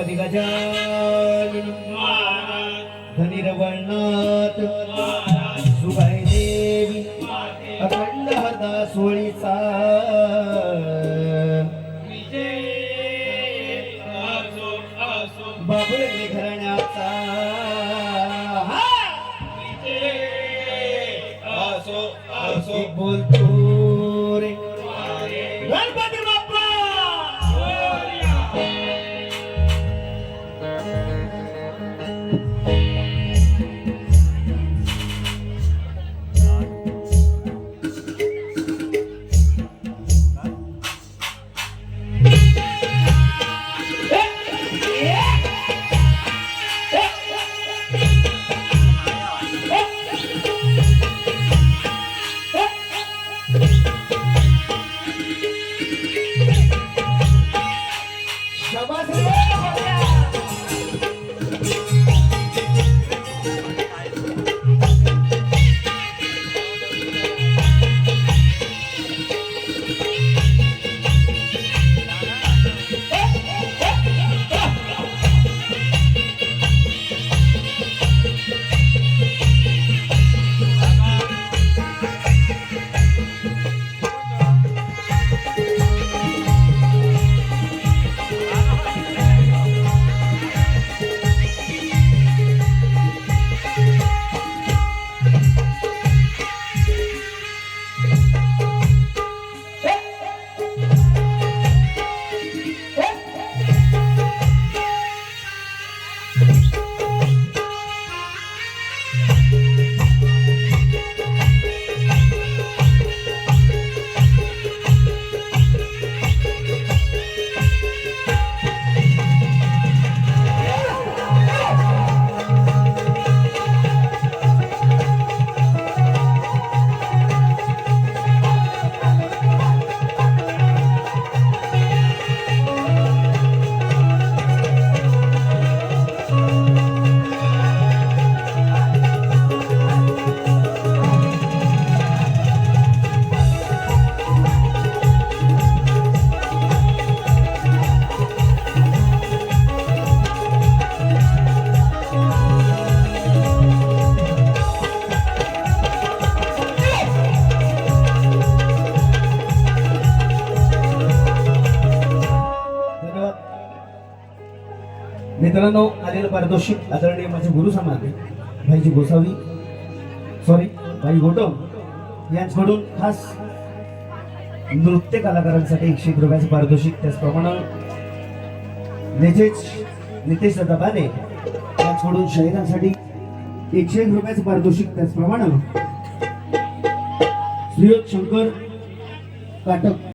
गणपती गजान धनी रवळनाथ सुभाई देवी अखंड हरदा सोळीचा बाबुल घराण्याचा बोलतो रे. गणपती मित्रांनो आलेलं पारितोषिक आदरणीय माझे गुरु समान भाईजी गोसावी सॉरी भाई गोटम यांच्याकडून खास नृत्य कलाकारांसाठी एकशे एक रुपयाचं पारितोषिक त्याचप्रमाणे नितेश नितेश दादा बाने यांच्याकडून शहीदांसाठी एकशे एक रुपयाचं पारितोषिक त्याचप्रमाणे श्रीयुत शंकर काटक